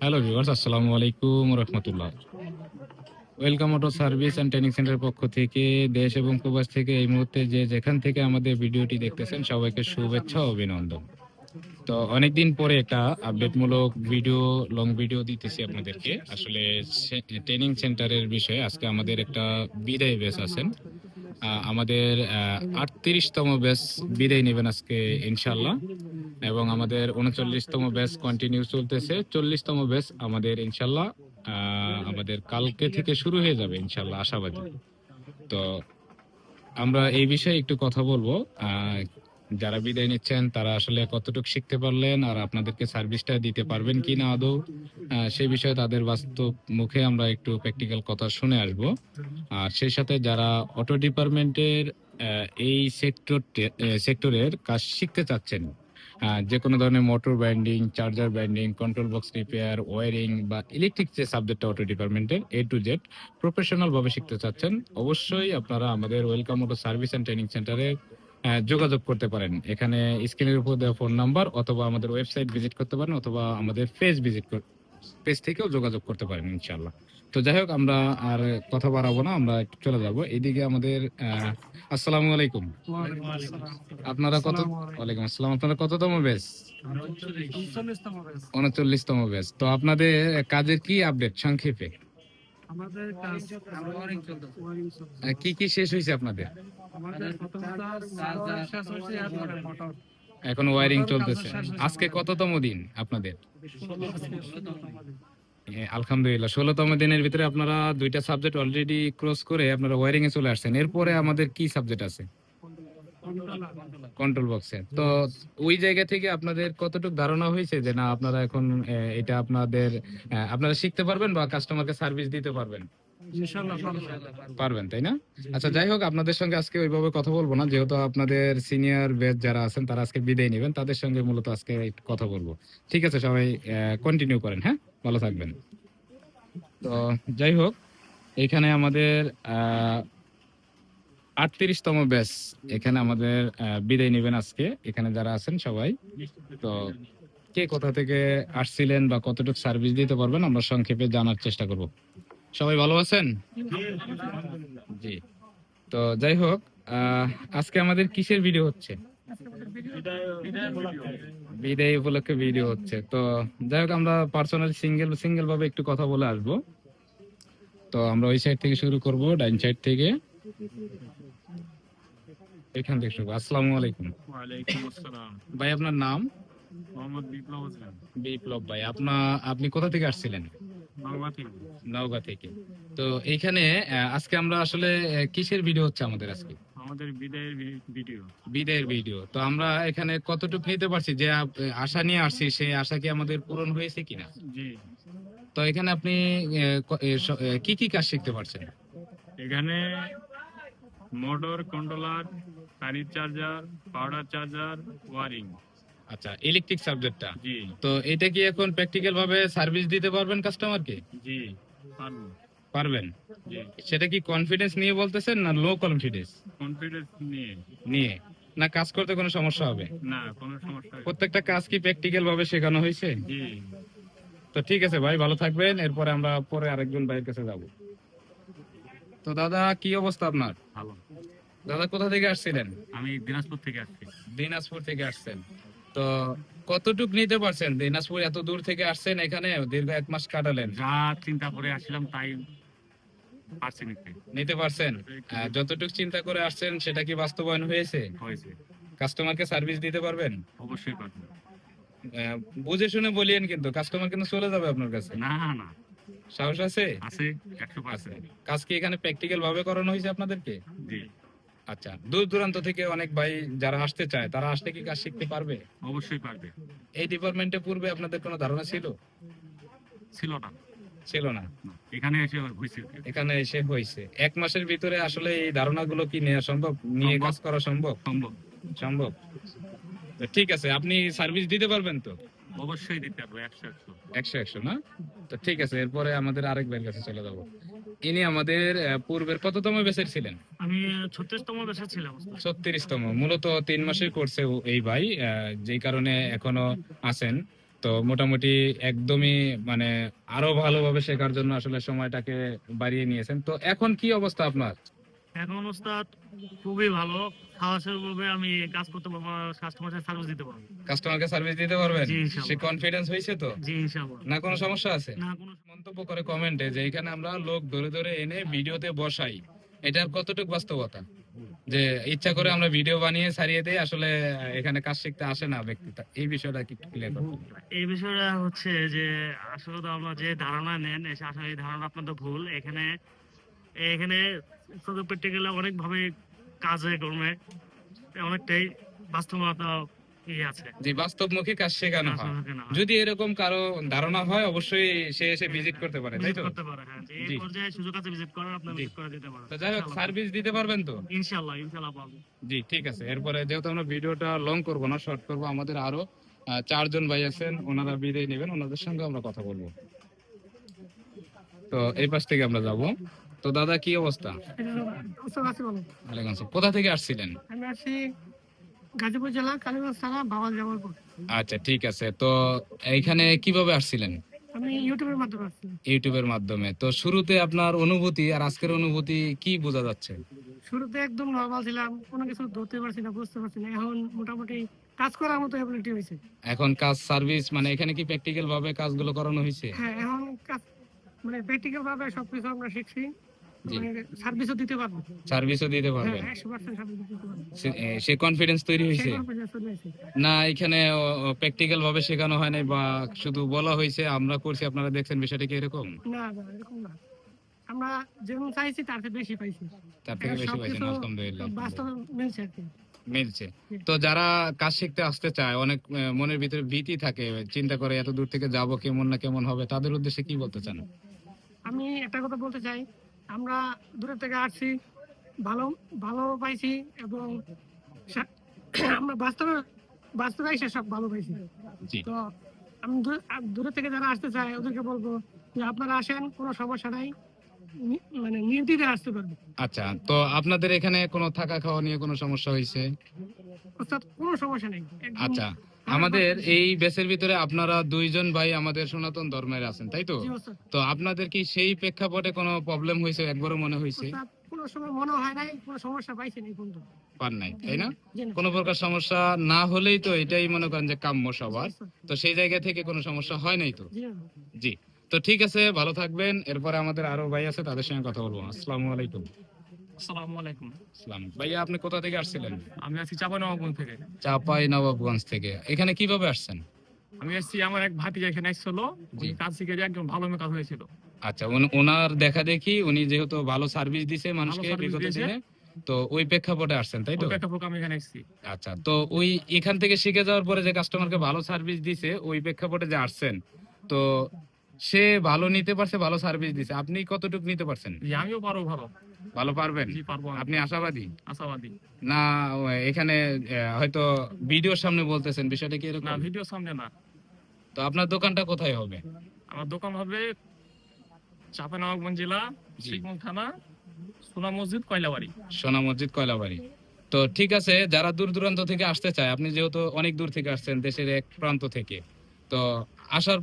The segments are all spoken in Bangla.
হ্যালো ভিউয়ার্স আসসালামু আলাইকুম রহমতুল্লাহ welcome auto service and training সেন্টারের পক্ষ থেকে, দেশ এবং প্রবাস থেকে এই মুহূর্তে যে যেখান থেকে আমাদের ভিডিওটি দেখতেছেন, সবাইকে শুভেচ্ছা অভিনন্দন। তো অনেকদিন পরে একটা আপডেটমূলক ভিডিও লং ভিডিও দিতেছি আপনাদেরকে। আসলে ট্রেনিং সেন্টারের বিষয়ে আজকে আমাদের একটা বিদায় বেস আছেন। আমাদের আটত্রিশতম ব্যাচ বিদায় নেবেন আজকে ইনশাল্লাহ এবং আমাদের উনচল্লিশতম ব্যাচ কন্টিনিউ চলতেছে। চল্লিশতম ব্যাচ আমাদের ইনশাল্লাহ আমাদের কালকে থেকে শুরু হয়ে যাবে ইনশাল্লাহ আশাবাদী। তো আমরা এই বিষয়ে একটু কথা বলব। যারা বিদায় নিচ্ছেন, তারা আসলে কতটুকু শিখতে পারলেন আর আপনাদেরকে সার্ভিসটা দিতে পারবেন কি না আদৌ সেই বিষয়ে তাদের বাস্তব মুখে আমরা একটু প্র্যাকটিক্যাল কথা শুনে আসব। আর সেই সাথে যারা অটো ডিপার্টমেন্টের এই সেক্টর সেক্টরের কাজ শিখতে চাচ্ছেন যে কোনো ধরনের motor binding charger binding control box repair wiring বা ইলেকট্রিক যে সাবজেক্টটা অটো ডিপার্টমেন্টের এ টু জেড প্রফেশনাল ভাবে শিখতে চাচ্ছেন, অবশ্যই আপনারা আমাদের welcome auto service and training সেন্টারে যোগাযোগ করতে পারেন। এখানে স্ক্রিনের উপর দেওয়া ফোন নাম্বার অথবা আমাদের ওয়েবসাইট ভিজিট করতে পারেন অথবা আমাদের পেজ ভিজিট পেজ থেকেও যোগাযোগ করতে পারেন ইনশাল্লাহ তো যাই হোক আমরা আর কথা বাড়াবো না আমরা একটু চলে যাব। এইদিকে আমাদের আসসালামু আলাইকুম। আপনারা কত ওয়ালাইকুম আসসালাম। আপনারা কততম ব্যাচ। উনচল্লিশতম ব্যাচ। তো আপনাদের কাজের কি আপডেট সংক্ষেপে? আমাদের কাজ কি কি শেষ হয়েছে আপনাদের? আমাদের শেষ হয়েছে মোটর এখন ওয়ারিং চলতেছে। আজকে কততম দিন আপনাদের? আলহামদুলিল্লাহ ষোলোতম দিনের ভিতরে আপনারা দুইটা সাবজেক্ট অলরেডি ক্রস করে আপনারা ওয়ারিং এ চলে আসছেন। এরপরে আমাদের কি সাবজেক্ট আছে? কন্ট্রোল বক্সে তো ওই জায়গা থেকে আপনাদের কতটুকু ধারণা হয়েছে যে না আপনারা এখন এটা আপনাদের আপনারা শিখতে পারবেন বা কাস্টমারকে সার্ভিস দিতে পারবেন? পারবেন তাই না? আচ্ছা যাই হোক আপনাদের সঙ্গে আজকে ওইভাবে কথা বলব না। যেহেতু আপনাদের সিনিয়র ব্যাচ যারা আছেন তারা আজকে বিদায় নেবেন। তাদের সঙ্গে মূলত আজকে কথা বলব। ঠিক আছে সবাই কন্টিনিউ করেন হ্যাঁ? ভালো থাকবেন। তো যাই হোক এখানে আমাদের আটত্রিশতম ব্যাচ এখানে আমাদের বিদায় নেবেন আজকে। এখানে যারা আছেন সবাই। তো কে কোথা থেকে আসছিলেন বা কতটুকু সার্ভিস দিতে পারবেন আমরা সংক্ষেপে জানার চেষ্টা করব। সবাই ভালো আছেন? জি। তো যাই হোক আজকে আমাদের কিসের ভিডিও হচ্ছে? বিদায় উপলক্ষে ভিডিও হচ্ছে। তো যাই হোক, আমরা পার্সোনাল সিঙ্গেল সিঙ্গেল ভাবে একটু কথা বলে আসব। তো আমরা ওই সাইড থেকে শুরু করব, ডাইন সাইড থেকে। এখান থেকে শুরু। আসসালামু আলাইকুম। ওয়ালাইকুম আসসালাম। ভাই আপনার নাম? মোহাম্মদ বিপ্লব হোসেন। বিপ্লব ভাই আপনার আপনি কোথা থেকে আসছিলেন? বাংলা থেকে। নওগাঁ থেকে। তো এইখানে আজকে আমরা আসলে কিসের ভিডিও হচ্ছে আমাদের আজকে? আমাদের বিদায়ের ভিডিও বিদায়ের ভিডিও তো আমরা এখানে কতটুকু নিতে পারছি? যে আশা নিয়ে আসছি সেই আশা কি আমাদের পূরণ হয়েছে কিনা? জি। তো এখানে আপনি কি কি কাজ শিখতে পারছেন? এখানে মোটর কন্ট্রোলার কারির চার্জার পাউডার চার্জার ওয়ারিং। আচ্ছা ইলেকট্রিক সাবজেক্টটা জি। তো এটা কি এখন প্র্যাকটিক্যাল ভাবে সার্ভিস দিতে পারবেন কাস্টমারকে জি পারব। পারবেন? সেটা কি কনফিডেন্স নিয়ে বলতেছেন না লো কনফিডেন্স কনফিডেন্স নিয়ে। নিয়ে। না কাজ করতে কোনো সমস্যা হবে? না কোনো সমস্যা প্রত্যেকটা কাজ কি প্র্যাকটিক্যাল ভাবে শেখানো হয়েছে? জি। তো ঠিক আছে ভাই ভালো থাকবেন। এরপরে আমরা পরে আরেকজন ভাইয়ের কাছে যাব। তো দাদা কি অবস্থা আপনার? ভালো। দাদা কোথা থেকে আসছিলেন? আমি দিনাজপুর থেকে আসছি। দিনাজপুর থেকে আসছেন। তো কতটুক নিতে পারছেন? দিনাজপুর এত দূর থেকে আসছেন এখানে? দীর্ঘ এক মাস কাটালেন। যা চিন্তা করে আসছিলাম তাই পারছি নিতে। নিতে পারছেন? যতটুক চিন্তা করে আসছেন সেটা কি বাস্তবায়ন হয়েছে? হয়েছে। কাস্টমারকে সার্ভিস দিতে পারবেন? অবশ্যই পারব। আহ, বুঝে শুনে বলিয়েন কিন্তু কাস্টমার কিন্তু চলে যাবে আপনার কাছে। না না। সাহস আছে? আছে একশো পার্সেন্ট। কাজ কি এখানে প্র্যাকটিক্যাল ভাবে করানো হয়েছে আপনাদেরকে? জি। আচ্ছা দূর দূরান্ত থেকে অনেক ভাই যারা আসতে চায় তারা আসলে কি কাজ শিখতে পারবে? অবশ্যই পারবে। এই ডিপার্টমেন্টে পূর্বে আপনাদের কোনো ধারণা ছিল? ছিল না। ছিল না। এখানে এসে হয়েছে। এখানে এসে হয়েছে। এক মাসের ভিতরে আসলে এই ধারণাগুলো কি নেওয়া সম্ভব? নিয়ে কাজ করা সম্ভব? সম্ভব। সম্ভব। ঠিক আছে আপনি সার্ভিস দিতে পারবেন তো? অবশ্যই দিতে পারব একশো একশো। একশো একশো না? তো ঠিক আছে এরপরে আমাদের আরেক ভাইয়ের কাছে চলে যাব। ইনি আমাদের পূর্বের কততম বেসের ছিলেন? আমি ছত্রিশতম বেসা ছিলাম ছত্রিশতম মূলত তিন মাসের কোর্সে এই ভাই যেই কারণে এখনও আছেন। তো মোটামুটি একদমই মানে আরও ভালোভাবে শেখার জন্য আসলে সময়টাকে বাড়িয়ে নিয়েছেন। তো এখন কি অবস্থা আপনার? এখন ওস্তাদ খুবই ভালো। সাহসের ভাবে আমি কাজ করতে পারব কাস্টমার সার্ভিস দিতে পারব। কাস্টমারকে সার্ভিস দিতে পারবেন? সে কনফিডেন্স হয়েছে তো? জি ইনশাআল্লাহ না কোনো সমস্যা আছে? না কোনো মন্তব্য করে কমেন্টে যে এখানে আমরা লোক ধরে ধরে এনে ভিডিওতে বসাই। এটার কতটুকু বাস্তবতা? যে ইচ্ছা করে আমরা ভিডিও বানিয়ে ছাড়িয়ে দেই আসলে এখানে কাজ শিখতে আসে না ব্যক্তিটা এই বিষয়টা কি ক্লিয়ার এই বিষয়টা হচ্ছে যে আসলে তো আমরা যে ধারণা নেন আসলে এই ধারণা আপনাদের ভুল। এখানে এখানে শুধু প্র্যাকটিক্যালি অনেক ভাবে কাজে কর্মে অনেকটাই বাস্তবতা যে বাস্তবমুখী কাজ শেখানো হয়। যদি এরকম কারও ধারণা হয় অবশ্যই সে এসে ভিজিট করতে পারে তাই তো? করতে পারে হ্যাঁ। এই পর্যায়ে সুযোগ আছে ভিজিট করার আপনি ভিজিট করে দিতে পারেন। তো যাই হোক সার্ভিস দিতে পারবেন তো? ইনশাআল্লাহ ইনশাআল্লাহ পাবো জি ঠিক আছে। এরপরে যেহেতু আমরা ভিডিওটা লং করব না শর্ট করব আমাদের আরও চারজন ভাই আছেন ওনারা বিদায় নেবেন ওনাদের সঙ্গে আমরা কথা বলব। তো এই পাশ থেকে আমরা যাব। তো দাদা কি অবস্থা? কোথা থেকে আসছিলেন? আমি গাজীপুর জেলা কালীগঞ্জ থানা বাবাল জামালপুর আচ্ছা ঠিক আছে। তো এইখানে কীভাবে আসছিলেন? আমি ইউটিউবের মাধ্যমে ইউটিউবের মাধ্যমে। তো শুরুতে আপনার অনুভূতি আর আজকের অনুভূতি কি বোঝা যাচ্ছে? শুরুতে একদম নর্মাল ছিলাম কোনো কিছু ধরতে পারছি না বুঝতে পারছি না। এখন মোটামুটি কাজ করার মতো হয়েছে। এখন কাজ সার্ভিস মানে এখানে কি প্র্যাকটিক্যাল ভাবে কাজগুলো করানো হয়েছে? হ্যাঁ এখন কাজ মানে প্র্যাকটিক্যাল ভাবে সবকিছু আমরা শিখছি। সার্ভিসও দিতে পারব। সার্ভিসও দিতে হ্যাঁ পারবেন দিতে পারব। সে- কনফিডেন্স তৈরি হয়েছে। না এখানে প্র্যাকটিক্যাল ভাবে শেখানো হয় নাই বা শুধু বলা হয়েছে আমরা করছি আপনারা দেখছেন বিষয়টা কি এরকম? না না এরকম না। আমরা যেমন চাইছি তার থেকে বেশি পাইছি। তার থেকে বেশি পাইছেন আলহামদুলিল্লাহ। বাস্তবে মিলছে আর কি। মিলছে। তো যারা কাজ শিখতে আসতে চায় অনেক মনের ভিতরে ভীতি থাকে চিন্তা করে এত দূর থেকে যাব কেমন না কেমন হবে তাদের উদ্দেশ্যে কি বলতে চান? আমি একটা কথা বলতে চাই আমরা দূরে থেকে আসছি ভালো ভালো পাইছি এবং আমরা বাস্তবে বাস্তবে এসে সব ভালো পাইছি। তো আমি দূরে- থেকে যারা আসতে চায় ওদেরকে বলব যে আপনারা আসেন কোনো সমস্যা নাই। মানে নির্দিতে আসতে পারবে। আচ্ছা তো আপনাদের এখানে কোনো থাকা খাওয়া নিয়ে কোনো সমস্যা হয়েছে? অর্থাৎ কোনো সমস্যা নেই। আচ্ছা। আমাদের এই বেসের ভিতরে আপনারা দুইজন ভাই আমাদের সনাতন ধর্মের আছেন তাই তো? তো আপনাদের কি সেই প্রেক্ষাপটে কোনো প্রবলেম হয়েছে? একবারও মনে হয়েছে? কোনো সময় মনে হয় নাই কোনো সমস্যা পাইছি নাই কিন্তু পান নাই তাই না? কোনো প্রকার সমস্যা না হলেই তো এটাই মনে করেন যে কাম্য সবার। তো সেই জায়গা থেকে কোনো সমস্যা হয় নাই তো? জি তো ঠিক আছে ভালো থাকবেন। এরপরে আমাদের আরও ভাই আছে তাদের সঙ্গে কথা বলব। আসসালামু আলাইকুম। আসসালামু আলাইকুম। ভাইয়া আপনি কোথা থেকে আসছিলেন? আমি আছি চাপানবাবগঞ্জ থেকে। চাপাই নবাবগঞ্জ থেকে। এখানে কীভাবে আসছেন? আমি এসেছি আমার এক ভাতিজা এখানে এসেছিল। কাজ শিখে একদম ভালো মেকআপ হয়েছিল। আচ্ছা ওনার দেখা দেখি উনি যেহেতু ভালো সার্ভিস দিছে মানুষকে বিগত দিনে। তো ওই প্রেক্ষাপটে আসছেন তাই তো? প্রেক্ষাপট আমি এখানে এসেছি। আচ্ছা তো ওই এখান থেকে শিখে যাওয়ার পরে যে কাস্টমারকে ভালো সার্ভিস দিছে ওই প্রেক্ষাপটে যে আসছেন তো সে ভালো নিতে পারছে ভালো সার্ভিস দিছে। আপনি কতটুকু নিতে পারছেন? আমিও পারব ভালো। ভালো পারবেন। আপনি আশাবাদী? আশাবাদী। না এখানে হয়তো ভিডিওর সামনে বলতেছেন বিষয়টা কি এরকম? না ভিডিও সামনে না। তো আপনার দোকানটা কোথায় হবে? আমার দোকান হবে চাপানবাবগঞ্জ জেলা জি। থানা সোনা মসজিদ কয়লাবাড়ি। সোনা মসজিদ কয়লাবাড়ি। তো ঠিক আছে যারা দূর দূরান্ত থেকে আসতে চায় আপনি যেহেতু অনেক দূর থেকে আসছেন দেশের এক প্রান্ত থেকে তো আসার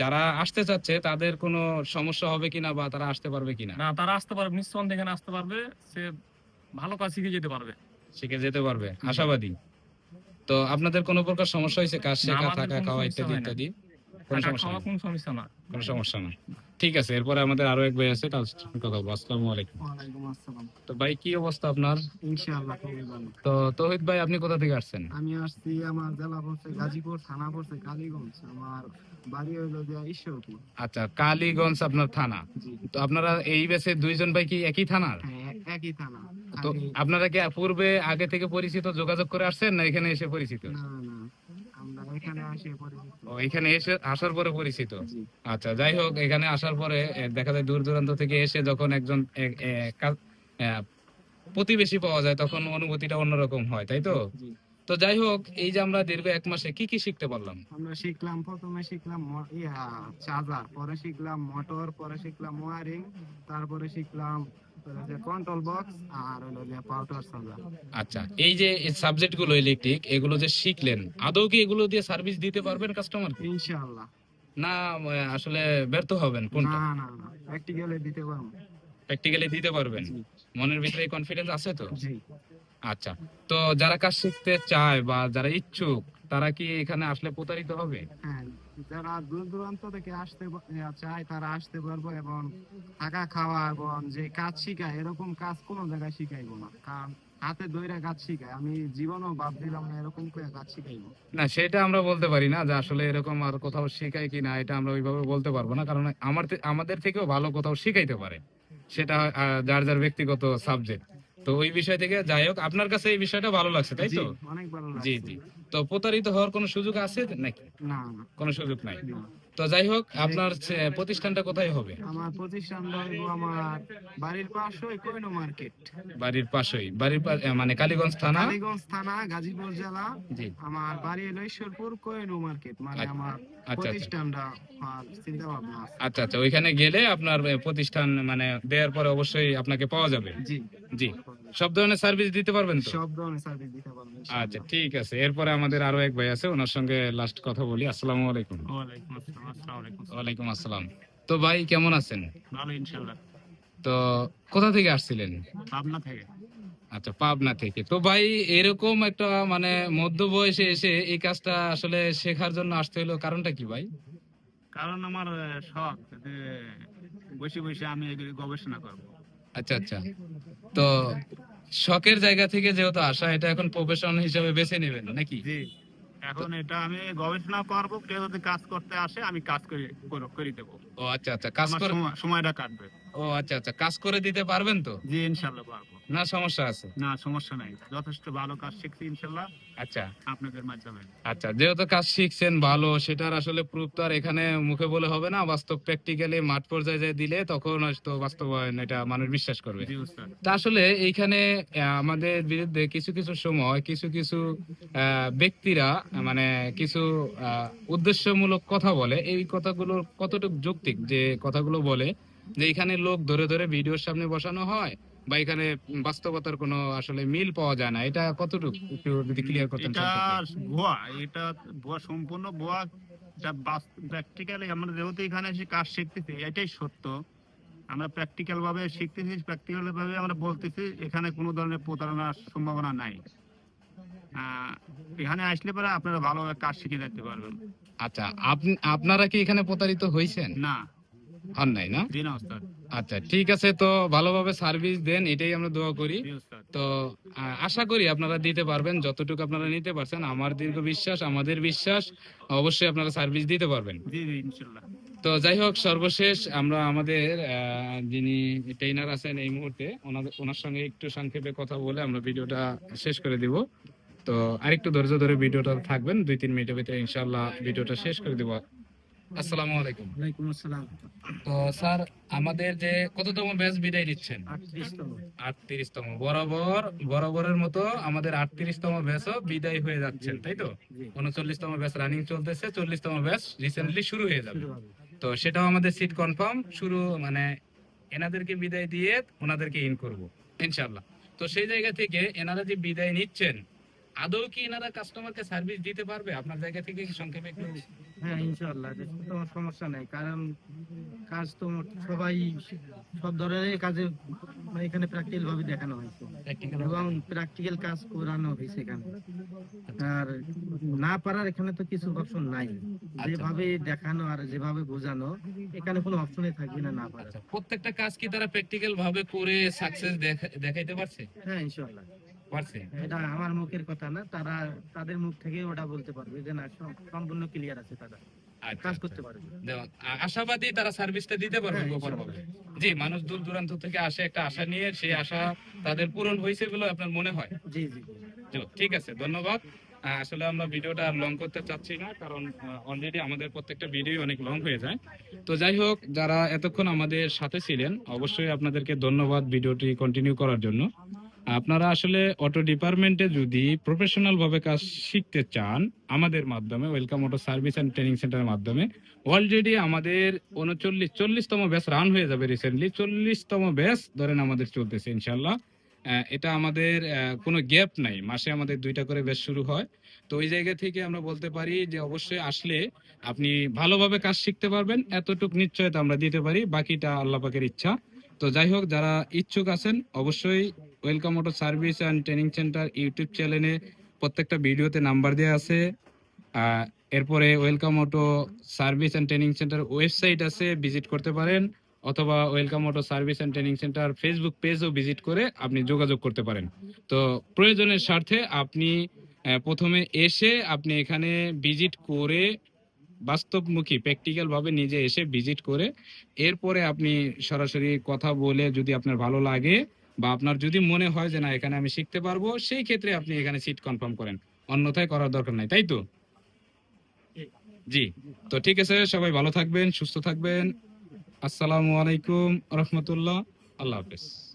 যারা আসতে চাচ্ছে তাদের কোনো সমস্যা হবে কিনা বা তারা আসতে পারবে কিনা? না তারা আসতে পারবে নিঃসন্দেহে এখানে আসতে পারবে। সে ভালো কাজ শিখে যেতে পারবে। শিখে যেতে পারবে আশাবাদী। তো আপনাদের কোনো প্রকার সমস্যা হয়েছে? কাজ শেখা থাকা খাওয়া ইত্যাদি ইত্যাদি? কোনো সমস্যা না। কোনো সমস্যা না ঠিক আছে এরপরে আমাদের আরও এক ভাই আছে তার সাথে কথা বলব। আসসালামু আলাইকুম। ওয়ালাইকুম আসসালাম। তো ভাই কি অবস্থা আপনার? ইনশাআল্লাহ খুবই ভালো। তো তৌহিদ ভাই আপনি কোথা থেকে আসছেন? আমি আসছি আমার জেলা পড়ছে গাজীপুর থানা পড়ছে কালীগঞ্জ। আমার বাড়ি হইল যে ঈশ্বরপুর আচ্ছা কালীগঞ্জ আপনার থানা। তো আপনারা এই দুইজন ভাই কি একই থানার? হ্যাঁ একই থানা। তো আপনারা কি পূর্বে আগে থেকে পরিচিত যোগাযোগ করে আসছেন না এখানে এসে পরিচিত? না না। এখানে এসে আসার পরে পরিচিত? আচ্ছা যাই হোক এখানে আসার পরে দেখা যায় দূর দূরান্ত থেকে এসে যখন একজন প্রতিবেশী পাওয়া যায় তখন অনুভূতিটা অন্যরকম হয় তাই তো? তো যাই হোক এই যে আমরা দীর্ঘ এক মাসে কি কি শিখতে পারলাম? আমরা শিখলাম প্রথমে শিখলাম চার্জার পরে শিখলাম মোটর পরে শিখলাম ওয়ারিং তারপরে শিখলাম কন্ট্রোল বক্স আর হলো যে পাউডার সাজা আচ্ছা এই যে সাবজেক্টগুলো ইলেকট্রিক এগুলো যে শিখলেন আদৌ কি এগুলো দিয়ে সার্ভিস দিতে পারবেন কাস্টমার ইনশাআল্লাহ। না আসলে ব্যর্থ হবেন কোনটা? না না না প্র্যাকটিক্যালি দিতে পারব। প্র্যাকটিক্যালি দিতে পারবেন? মনের ভিতরে কনফিডেন্স আছে তো? জি। আচ্ছা তো যারা কাজ শিখতে চায় বা যারা ইচ্ছুক তারা কি এখানে আসলে প্রতারিত হবে? হ্যাঁ যারা দূর দূরান্ত থেকে আসতে চায় তারা আসতে পারব এবং থাকা খাওয়া এবং যে কাজ শিখায় এরকম কাজ কোনো জায়গায় শিখাইবো না। কারণ হাতে দইরা কাজ শিখায় আমি জীবনও ভাবছিলাম না এরকম করে কাজ শিখাইবো। না সেটা আমরা বলতে পারি না যে আসলে এরকম আর কোথাও শেখায় কিনা এটা আমরা ওইভাবে বলতে পারব না। কারণ আমার আমাদের থেকেও ভালো কোথাও শিখাইতে পারে। সেটা যার যার ব্যক্তিগত সাবজেক্ট। তো ওই বিষয় থেকে যাই হোক আপনার কাছে এই বিষয়টা ভালো লাগছে তাই তো? জি জি। তো প্রতারিত হওয়ার কোনো সুযোগ আছে নাকি? কোনো সুযোগ নাই। তো যাই হোক আপনার প্রতিষ্ঠানটা কোথায় হবে? আমার প্রতিষ্ঠান হইব আমার বাড়ির পাশে কোইনো মার্কেট। বাড়ির পাশেই। বাড়ির মানে কালীগঞ্জ থানা? কালীগঞ্জ থানা গাজীপুর জেলা। জি। আমার বাড়ি হলো ঈশ্বরপুর কোয়েনু মার্কেট মানে আচ্ছা, আমার আচ্ছা। প্রতিষ্ঠানটা চিন্তা ভাবনা আচ্ছা আচ্ছা ওইখানে গেলে আপনার প্রতিষ্ঠান মানে দেওয়ার পরে অবশ্যই আপনাকে পাওয়া যাবে? জি। জি। সব ধরনের সার্ভিস দিতে পারবেন তো? সব ধরনের সার্ভিস দিতে পারবেন আচ্ছা ঠিক আছে। এরপরে আমাদের আরও এক ভাই আছে ওনার সঙ্গে লাস্ট কথা বলি। আসসালামু আলাইকুম। ওয়ালাইকুম আসসালাম আসসালামু আলাইকুম। ওয়ালাইকুম আসসালাম। তো ভাই কেমন আছেন? ভালো ইনশাআল্লাহ। তো কোথা থেকে আসছিলেন? পাবনা থেকে। আচ্ছা পাবনা থেকে। তো ভাই এরকম একটা মানে মধ্য বয়সে এসে এই কাজটা আসলে শেখার জন্য আসতে হলো কারণটা কি ভাই? কারণ আমার শখ যে বসে বসে আমি এগুলি গবেষণা করব। আচ্ছা আচ্ছা। তো শখের জায়গা থেকে যেহেতু আসা এটা এখন প্রফেশন হিসেবে বেছে নেবেন নাকি? জি। এখন এটা আমি গবেষণা করব কেউ যদি কাজ করতে আসে আমি কাজ করে করে- দেব। ও আচ্ছা আচ্ছা কাজ করে সময়টা কাটবে। ও আচ্ছা আচ্ছা কাজ করে দিতে পারবেন তো? জি ইনশাল্লাহ পারব। না সমস্যা আছে। না সমস্যা নাই। যথেষ্ট ভালো কাজ শিখছি ইনশাল্লাহ। আচ্ছা। আপনাদের মাধ্যমে। আচ্ছা যেহেতু কাজ শিখছেন ভালো সেটার আসলে প্রুফ তো আর এখানে মুখে বলে হবে না। বাস্তব প্র্যাকটিক্যালি মাঠ পর্যায়ে দিলে তখন হয়তো বাস্তবায়ন এটা মানুষ বিশ্বাস করবে। তা আসলে এইখানে আমাদের বিরুদ্ধে কিছু কিছু সময় কিছু কিছু ব্যক্তিরা মানে কিছু উদ্দেশ্যমূলক কথা বলে। এই কথাগুলো কতটুকু যৌক্তিক? যে কথাগুলো বলে যে এখানে লোক ধরে ধরে ভিডিওর সামনে বসানো হয় বা এখানে বাস্তবতার কোনো আসলে মিল পাওয়া যায় না এটা কতটুকু? একটু যদি ক্লিয়ার করতেন এটা ভুয়া এটা ভুয়া সম্পূর্ণ ভুয়া এটা প্র্যাকটিক্যালি আমরা যেহেতু এখানে এসে কাজ শিখতেছি এটাই সত্য। আমরা প্র্যাকটিক্যাল ভাবে শিখতেছি প্র্যাকটিক্যাল ভাবে আমরা বলতেছি এখানে কোনো ধরনের প্রতারণার সম্ভাবনা নাই। এখানে আসলে পরে আপনারা ভালোভাবে কাজ শিখে যেতে পারবেন। আচ্ছা আপনি আপনারা কি এখানে প্রতারিত হয়েছেন? না। হন নাই না? আচ্ছা ঠিক আছে তো ভালোভাবে সার্ভিস দেন এটাই আমরা দোয়া করি। তো আশা করি আপনারা দিতে পারবেন যতটুকু আপনারা নিতে পারছেন আমার দীর্ঘ বিশ্বাস আমাদের বিশ্বাস অবশ্যই আপনারা সার্ভিস দিতে পারবেন। তো যাই হোক সর্বশেষ আমরা আমাদের যিনি ট্রেনার আছেন এই মুহূর্তে ওনার সঙ্গে একটু সংক্ষেপে কথা বলে আমরা ভিডিওটা শেষ করে দিব। তো আরেকটু ধৈর্য ধরে ভিডিওটা থাকবেন দুই তিন মিনিটের ভিতরে ইনশাল্লাহ ভিডিওটা শেষ করে দিব। আসসালামু আলাইকুম। ওয়ালাইকুম আসসালাম। তো স্যার আমাদের যে কততম ব্যাচ বিদায় আটত্রিশতম। বরাবর বরাবরের মতো আমাদের ব্যাচও বিদায় হয়ে যাচ্ছেন তাই তো? ব্যাচ রানিং চলতেছে ব্যাচ রিসেন্টলি শুরু হয়ে যাবে। তো সেটাও আমাদের সিট কনফার্ম শুরু মানে এনাদেরকে বিদায় দিয়ে ওনাদেরকে ইন করব ইনশাল্লাহ তো সেই জায়গা থেকে এনারা যে বিদায় নিচ্ছেন আদৌ কি এনারা কাস্টমারকে সার্ভিস দিতে পারবে? আপনার জায়গা থেকে সংক্ষেপে একটু হ্যাঁ তো তোমার সমস্যা নাই। কারণ কাজ তো সবাই সব ধরনের কাজে মানে এখানে প্র্যাকটিক্যাল ভাবে দেখানো হয়েছে। এবং প্র্যাকটিক্যাল কাজ করানো হয়েছে এখানে। আর না পারার এখানে তো কিছু অপশন নাই। যেভাবে দেখানো আর যেভাবে বোঝানো এখানে কোনো অপশনই থাকবে না না পারার। আচ্ছা প্রত্যেকটা কাজ কি তারা প্র্যাকটিক্যাল ভাবে করে সাকসেস দেখাইতে পারছে? হ্যাঁ ইনশাআল্লাহ। পারছে। এটা আমার মুখের কথা না তারা তাদের মুখ থেকে ওটা বলতে পারবে যে না সম্পূর্ণ ক্লিয়ার আছে তারা। আচ্ছা, কাজ আচ্ছা। করতে পারবে আশাবাদী তারা সার্ভিসটা দিতে পারবে হ্যাঁ, জি মানুষ দূর দূরান্ত থেকে আসে একটা আশা নিয়ে সেই আশা তাদের পূরণ হয়েছে বলে আপনার মনে হয়? জি জি, ঠিক আছে ধন্যবাদ। আসলে আমরা ভিডিওটা আর লং করতে চাচ্ছি না কারণ অলরেডি আমাদের প্রত্যেকটা ভিডিও অনেক লং হয়ে যায়। তো যাই হোক যারা এতক্ষণ আমাদের সাথে ছিলেন অবশ্যই আপনাদেরকে ধন্যবাদ ভিডিওটি কন্টিনিউ করার জন্য। আপনারা আসলে অটো ডিপার্টমেন্টে যদি প্রফেশনাল ভাবে কাজ শিখতে চান, আমাদের মাধ্যমে welcome auto service and training সেন্টারের মাধ্যমে অলরেডি আমাদের উনচল্লিশ, চল্লিশতম ব্যাচ রান হয়ে যাবে রিসেন্টলি চল্লিশতম ব্যাচ ধরেন আমাদের চলতেছে ইনশাল্লাহ এটা আমাদের কোনো গ্যাপ নাই। মাসে আমাদের দুইটা করে ব্যাচ শুরু হয়। তো ওই জায়গা থেকে আমরা বলতে পারি যে অবশ্যই আসলে আপনি ভালোভাবে কাজ শিখতে পারবেন, এতটুক নিশ্চয়তা আমরা দিতে পারি, বাকিটা আল্লাহ পাকের ইচ্ছা। তো যাই হোক, যারা ইচ্ছুক আছেন, অবশ্যই welcome auto service and training centre YouTube চ্যানেলে প্রত্যেকটা ভিডিওতে নাম্বার দেওয়া আছে। এরপরে welcome auto service and training centre website আছে, ভিজিট করতে পারেন। অথবা welcome auto service and training centre Facebook পেজও visit করে আপনি যোগাযোগ করতে পারেন। তো প্রয়োজনের স্বার্থে আপনি প্রথমে এসে আপনি এখানে ভিজিট করে বাস্তবমুখী, প্র্যাকটিক্যালভাবে নিজে এসে ভিজিট করে এরপরে আপনি সরাসরি কথা বলে যদি আপনার ভালো লাগে বা আপনার যদি মনে হয় যে না, এখানে আমি শিখতে পারব, সেই ক্ষেত্রে আপনি এখানে সিট কনফার্ম করেন। অন্যথায় করার দরকার নাই, তাই তো? জি, তো ঠিক আছে, সবাই ভালো থাকবেন, সুস্থ থাকবেন। আসসালামু আলাইকুম, রহমতুল্লাহ, আল্লাহ হাফেজ।